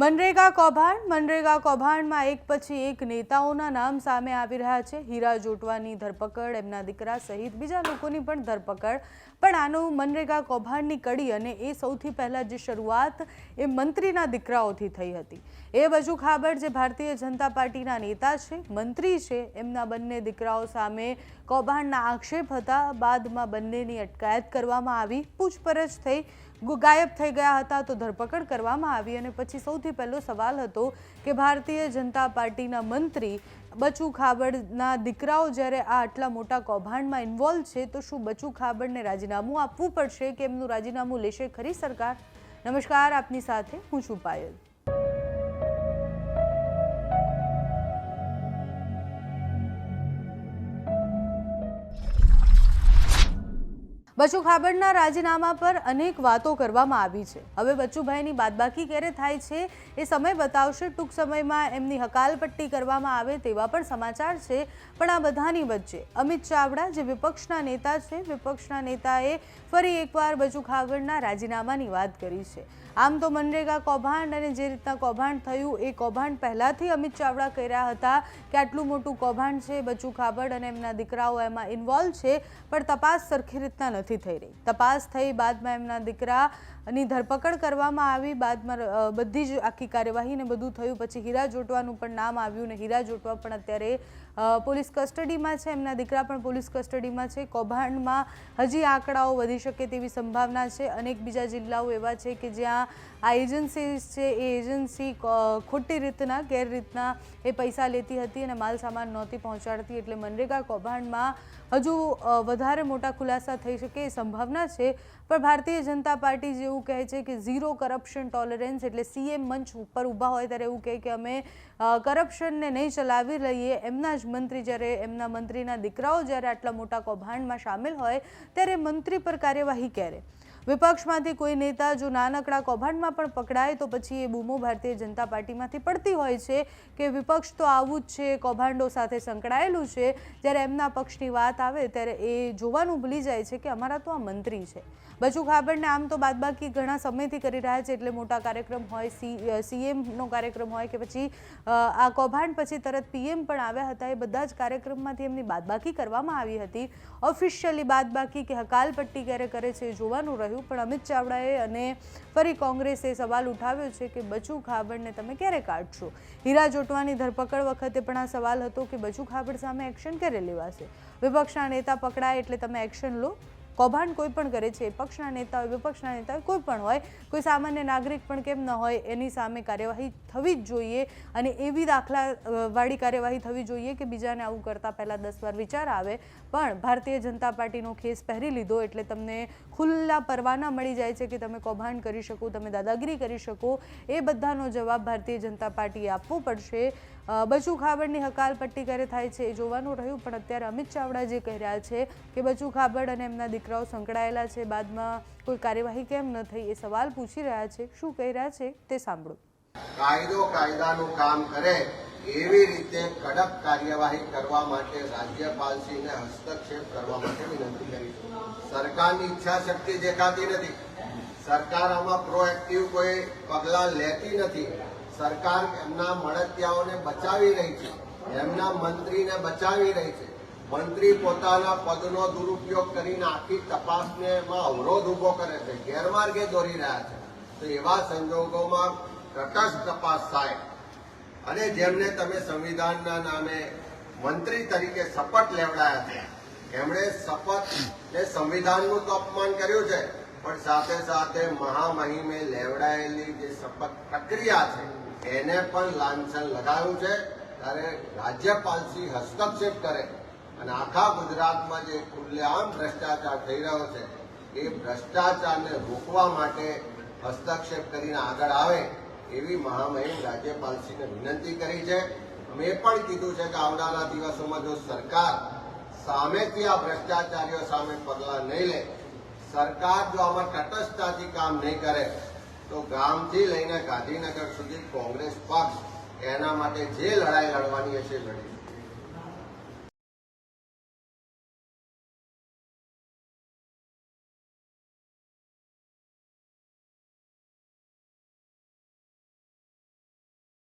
મનરેગા કૌભાંડ, મનરેગા કૌભાંડમાં એક પછી એક નેતાઓના નામ સામે આવી રહ્યા છે. હીરા જોટવાની ધરપકડ, એમના દીકરા સહિત બીજા લોકોની પણ ધરપકડ. પણ આનું મનરેગા કૌભાંડની કડી અને એ સૌથી પહેલાં જે શરૂઆત એ મંત્રીના દીકરાઓથી થઈ હતી. એ બજુ ખાબડ જે ભારતીય જનતા પાર્ટીના નેતા છે, મંત્રી છે, એમના બંને દીકરાઓ સામે કૌભાંડના આક્ષેપ હતા. બાદમાં બંનેની અટકાયત કરવામાં આવી, પૂછપરછ થઈ. ગાયબ થઈ ગયા હતા તો ધરપકડ કરવામાં આવી અને પછી સૌથી પહેલો સવાલ હતો કે ભારતીય જનતા પાર્ટીના મંત્રી બચુ ખાબડના દીકરાઓ જ્યારે આ આટલા મોટા કૌભાંડમાં ઇન્વોલ્વ છે, તો શું બચુ ખાબડને રાજીનામું આપવું પડશે કે એમનું રાજીનામું લેશે ખરી સરકાર? નમસ્કાર, આપની સાથે હું છું પાયલ. બચુ ખાબડના રાજીનામા પર અનેક વાતો કરવામાં આવી છે. હવે બચુભાઈની બાદબાકી ક્યારે થાય છે એ સમય બતાવશે. ટૂંક સમયમાં એમની હકાલપટ્ટી કરવામાં આવે તેવા પણ સમાચાર છે, પણ આ બધાની વચ્ચે અમિત ચાવડા જે વિપક્ષના નેતા છે, વિપક્ષના નેતાએ ફરી એકવાર બચુ ખાબડના રાજીનામાની વાત કરી છે. આમ તો મનરેગા કૌભાંડ અને જે રીતના કૌભાંડ થયું, એ કૌભાંડ પહેલાંથી અમિત ચાવડા કહી રહ્યા હતા કે આટલું મોટું કૌભાંડ છે બચુ ખાબડ અને એમના દીકરાઓ એમાં ઇન્વોલ્વ છે, પણ તપાસ સરખી રીતના નથી થઈ રહી. તપાસ થઈ બાદમાં એમના દીકરાની ધરપકડ કરવામાં આવી. બાદમાં બધી જ આખી કાર્યવાહી ને બધું થયું. પછી હીરા જોટવાનું પણ નામ આવ્યું ને હીરા જોટવા પણ અત્યારે પોલીસ કસ્ટડીમાં છે. એમના દીકરા પણ પોલીસ કસ્ટડીમાં છે. કૌભાંડમાં હજી આંકડાઓ વધી શકે તેવી સંભાવના છે. અનેક બીજા જિલ્લાઓ એવા છે કે જ્યાં આ એજન્સી છે, એ એજન્સી ખોટી રીતના, ગેરરીતના એ પૈસા લેતી હતી અને માલ સામાન નહોતી પહોંચાડતી. એટલે મનરેગા કૌભાંડમાં હજુ વધારે મોટા ખુલાસા થઈ શકે એ સંભાવના છે. પણ ભારતીય જનતા પાર્ટી જેવું કહે છે કે ઝીરો કરપ્શન ટોલરન્સ એટલે સીએમ મંચ ઉપર ઊભા હોય ત્યારે એવું કહે કે અમે કરપ્શનને નહીં ચલાવી લઈએ. એમના જ મંત્રી જ્યારે, એમના મંત્રીના દીકરાઓ જ્યારે આટલા મોટા કૌભાંડમાં સામેલ હોય, ત્યારે મંત્રી પર કાર્યવાહી ક્યારે? વિપક્ષમાંથી કોઈ નેતા જો નાનકડા કૌભાંડમાં પણ પકડાય તો પછી એ બૂમો ભારતીય જનતા પાર્ટીમાંથી પડતી હોય છે કે વિપક્ષ તો આવું જ છે, કૌભાંડો સાથે સંકળાયેલું છે. જ્યારે એમના પક્ષની વાત આવે ત્યારે એ જોવાનું ભૂલી જાય છે કે અમારા તો આ મંત્રી છે. બચુ ખાબડને આમ તો બાદબાકી ઘણા સમયથી કરી રહ્યા છે એટલે મોટા કાર્યક્રમ હોય, સી સીએમનો કાર્યક્રમ હોય કે પછી આ કૌભાંડ પછી તરત પીએમ પણ આવ્યા હતા. એ બધા જ કાર્યક્રમમાંથી એમની બાદબાકી કરવામાં આવી હતી. ઓફિશિયલી બાદબાકી કે હકાલપટ્ટી ક્યારે કરે છે એ જોવાનું રહ્યું. પણ અમિત ચાવડાએ અને ફરી કોંગ્રેસે સવાલ ઉઠાવ્યો છે કે બચુ ખાબડને તમે ક્યારે કાઢશો? હીરા જોટવાની ધરપકડ વખતે પણ આ સવાલ હતો કે બચુ ખાબડ સામે એક્શન ક્યારે લેવાશે? વિપક્ષના નેતા પકડાય એટલે તમે એક્શન લો? કૌભાંડ કોઈ પણ કરે છે, પક્ષના નેતા હોય વિપક્ષના નેતા હોય કોઈ પણ હોય, કોઈ સામાન્ય નાગરિક પણ કેમ ન હોય, એની સામે કાર્યવાહી થવી જ જોઈએ અને એવી દાખલા વાળી કાર્યવાહી થવી જોઈએ કે બીજાને આવું કરતાં પહેલાં દસ વાર વિચાર આવે. પણ ભારતીય જનતા પાર્ટીનો ખેસ પહેરી લીધો એટલે તમને ખુલ્લા પરવાના મળી જાય છે કે તમે કૌભાંડ કરી શકો, તમે દાદાગીરી કરી શકો. એ બધાનો જવાબ ભારતીય જનતા પાર્ટીએ આપવો પડશે. બચુ ખાબડની હકાલપટ્ટી ક્યારે થાય છે, એ જોવાનું રહ્યું, પણ અત્યારે અમિત ચાવડા જે કહી રહ્યા છે કે બચુ ખાબડ અને એમના દીકરાઓ સંકળાયેલા છે, બાદમાં કોઈ કાર્યવાહી કેમ ન થઈ એ સવાલ પૂછી રહ્યા છે, શું કહી રહ્યા છે તે સાંભળો. કાયદો કાયદાનું કામ કરે એવી રીતે કડક કાર્યવાહી કરવા માટે રાજ્યપાલશ્રીને હસ્તક્ષેપ કરવા માટે વિનંતી કરી સરકારની ઈચ્છા શક્તિ દેખાતી નથી. સરકાર આમાં પ્રોએક્ટિવ કોઈ પગલાં લેતી નથી. સરકાર એમના મળતિયાઓને બચાવી રહી છે. એમના મંત્રીને બચાવી રહી છે. મંત્રી પોતાના પદનો દુરુપયોગ કરીને આખી તપાસને એમાં અવરોધ ઊભો કરે છે. ગેરમાર્ગે દોરી રહ્યા છે. તો એવા સંજોગોમાં તટસ્થ તપાસ થાય. અને જેમને તમે સંવિધાનના નામે મંત્રી તરીકે શપથ લેવડાયા છે. એમણે શપથ ને સંવિધાનનું તો અપમાન કર્યું છે. પણ સાથે સાથે મહામહિમે લેવડાયેલી જે શપથ પ્રક્રિયા છે, એને પણ લાંછન લગાવ્યું છે. ત્યારે રાજ્યપાલશ્રી હસ્તક્ષેપ કરે અને આખા ગુજરાતમાં જે ખુલ્લેઆમ ભ્રષ્ટાચાર થઈ રહ્યો છે, એ ભ્રષ્ટાચારને રોકવા માટે હસ્તક્ષેપ કરીને આગળ આવે એવી મહામહિમ રાજ્યપાલશ્રીને વિનંતી કરી છે. મેં પણ કીધું છે કે આવનારા દિવસોમાં જો સરકાર સામેથી આ ભ્રષ્ટાચારીઓ સામે પગલાં નહીં લે સરકાર જો આમાં તટસ્થતાથી કામ નહીં કરે, તો ગામથી લઈને ગાંધીનગર સુધી કોંગ્રેસ પક્ષ એના માટે જે લડાઈ લડવાની હશે એ લડીશું